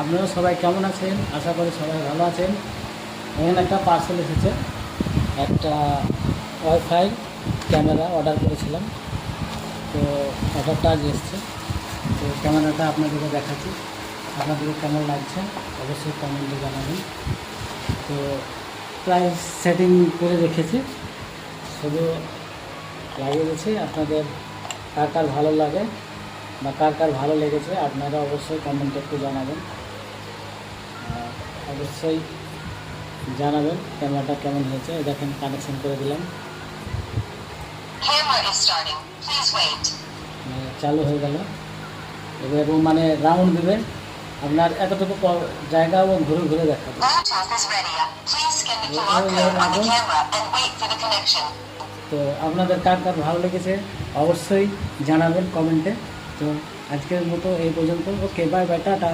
আপনারা সবাই কেমন আছেন? আশা করি সবাই ভালো আছেন। এখানে একটা পার্সেল এসেছে। একটা ওয়াইফাই ক্যামেরা অর্ডার করেছিলাম। তো অর্ডারটা আজ এসছে। তো ক্যামেরাটা আপনাদেরকে দেখাচ্ছি। আপনাদেরকে কেমন লাগছে? অবশ্যই কমেন্টে জানাবেন। তো প্রায় সেটিং করে রেখেছি। শুধু লাগিয়ে দিয়েছি আপনাদের কার কার ভালো লাগে বা কার কার ভালো লেগেছে, আপনারা অবশ্যই কমেন্টে একটু জানাবেন। অবশ্যই জানাবেন ক্যামেরাটা কেমন হয়েছে। দেখেন কানেকশন করে দিলাম. মানে চালু হয়ে গেল। এবার ও মানে রাউন্ড দেবেন। আপনার এতটুকু জায়গা ও ঘুরে ঘুরে দেখাবে. তো আপনাদের কার কার ভালো লেগেছে অবশ্যই জানাবেন কমেন্টে। তো আজকের মতো এই পর্যন্ত। Okay bye bye tata.